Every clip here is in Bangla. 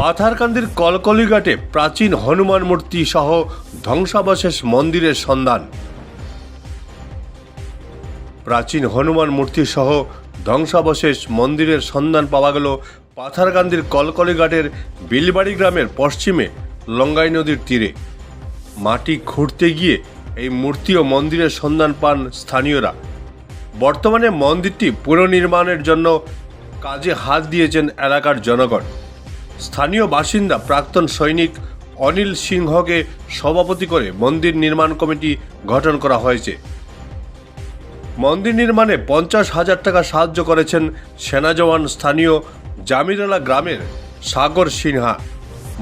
পাথারকান্দির কলকলিঘাটে প্রাচীন হনুমান মূর্তি সহ ধ্বংসাবশেষ মন্দিরের সন্ধান। প্রাচীন হনুমান মূর্তি সহ ধ্বংসাবশেষ মন্দিরের সন্ধান পাওয়া গেল পাথারকান্দির কলকলিঘাটের বিলবাড়ি গ্রামের পশ্চিমে লঙ্গাই নদীর তীরে। মাটি খুঁড়তে গিয়ে এই মূর্তি ও মন্দিরের সন্ধান পান স্থানীয়রা। বর্তমানে মন্দিরটি পুনর্নির্মাণের জন্য কাজে হাত দিয়েছেন এলাকার জনগণ। স্থানীয় বাসিন্দা প্রাক্তন সৈনিক অনিল সিংহকে সভাপতি করে মন্দির নির্মাণ কমিটি গঠন করা হয়েছে। মন্দির নির্মাণে পঞ্চাশ হাজার টাকা সাহায্য করেছেন সেনা জওয়ান স্থানীয় জামিরালা গ্রামের সাগর সিনহা।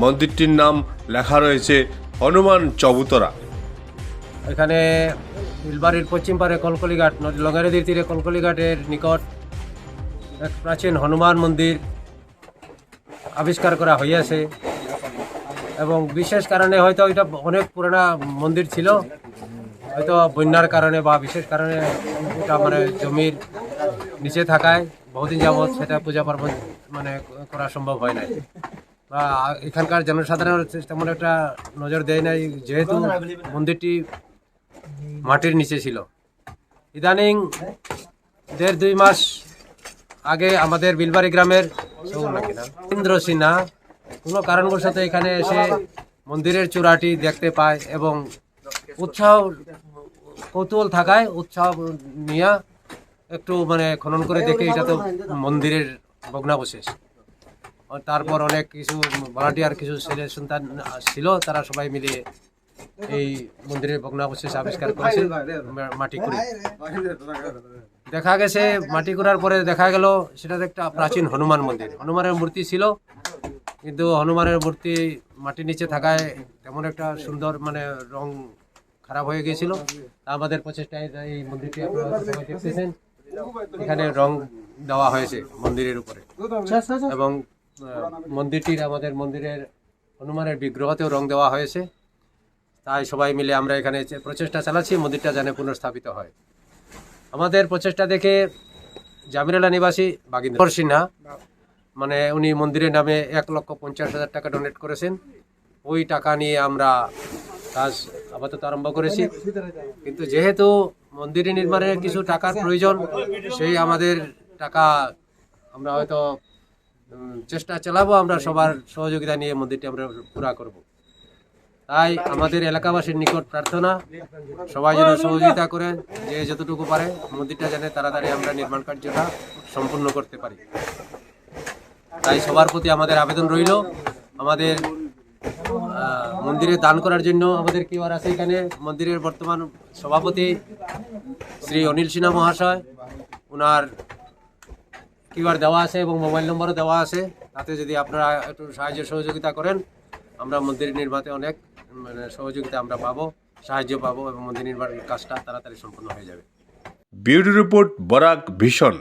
মন্দিরটির নাম লেখা রয়েছে হনুমান চবুতরা। এখানে বিলবাড়ির পশ্চিম পারে কলকলিঘাট নদী লঙ্গা নদীর তীরে কলকলিঘাটের নিকট এক প্রাচীন হনুমান মন্দির। আবিষ্কার করা হইয়াছে। এবং বিশেষ কারণে হয়তো এটা অনেক পুরোনো মন্দির ছিল। হয়তো বন্যার কারণে বা বিশেষ কারণে এটা মানে জমির নিচে থাকায় বহুদিন যাবৎ সেটা পূজা পার্বণ মানে করা সম্ভব হয় নাই। বা এখানকার জনসাধারণ তেমন একটা নজর দেয় নাই, যেহেতু মন্দিরটি মাটির নিচে ছিল। ইদানিং দেড় দুই মাস আগে আমাদের বিলবাড়ি গ্রামের ইন্দ্র সিনহা, কোনো কারণবশত এখানে এসে মন্দিরের চূড়াটি দেখতে পায় এবং উৎসাহ, কৌতূহল থাকায় উৎসাহ নিয়ে একটু মানে খনন করে দেখে এটা তো মন্দিরের ভগ্নাবশেষ। তারপর অনেক কিছু ভলান্টিয়ার কিছু ছেলে সন্তান ছিল, তারা সবাই মিলে এই মন্দিরের ভগ্নাবশেষ আবিষ্কার করেছে মাটি করে দেখা গেছে মাটি করার পরে দেখা গেল সেটা একটা প্রাচীন হনুমান মন্দির। হনুমানের মূর্তি ছিল কিন্তু হনুমানের মূর্তি মাটির নিচে থাকায় তেমন একটা সুন্দর মানে রং খারাপ হয়ে গিয়েছিল। আমাদের প্রচেষ্টায় এই মন্দিরটি আপনারা দেখতেছেন। এখানে রং দেওয়া হয়েছে মন্দিরের উপরে। এবং মন্দিরটির আমাদের মন্দিরের হনুমানের বিগ্রহতেও রং দেওয়া হয়েছে। তাই সবাই মিলে আমরা এখানে প্রচেষ্টা চালাচ্ছি, মন্দিরটা যেন পুনর্স্থাপিত হয়। আমাদের প্রচেষ্টা দেখে জামিরালা নিবাসী বাগিন্দর সিনহা মানে উনি মন্দিরের নামে এক লক্ষ পঞ্চাশ হাজার টাকা ডোনেট করেছেন। ওই টাকা নিয়ে আমরা কাজ আপাতত আরম্ভ করেছি। কিন্তু যেহেতু মন্দির নির্মাণে কিছু টাকার প্রয়োজন, সেই আমাদের টাকা আমরা হয়তো চেষ্টা চালাবো, আমরা সবার সহযোগিতা নিয়ে মন্দিরটি আমরা পুরা করব। তাই আমাদের এলাকাবাসীর নিকট প্রার্থনা। সবাই যেন সহযোগিতা করেন, যে যতটুকু পারে মন্দিরটা যেন তাড়াতাড়ি আমরা নির্মাণ কার্যটা সম্পূর্ণ করতে পারি। তাই সবার প্রতি আমাদের আবেদন রইল। আমাদের মন্দিরে দান করার জন্য আমাদের কি আর আছে এখানে। মন্দিরের বর্তমান সভাপতি শ্রী অনিল সিনহা মহাশয় ওনার কিউআর দেওয়া আছে এবং মোবাইল নম্বরও দেওয়া আছে। তাতে যদি আপনারা একটু সাহায্য সহযোগিতা করেন, আমরা মন্দির নির্মাতে অনেক মানে সহযোগিতা আমরা পাবো, সাহায্য পাবো এবং মন্দির নির্মাণের কাজটা তাড়াতাড়ি সম্পন্ন হয়ে যাবে। বিউটি রিপোর্ট বরাক ভীষণ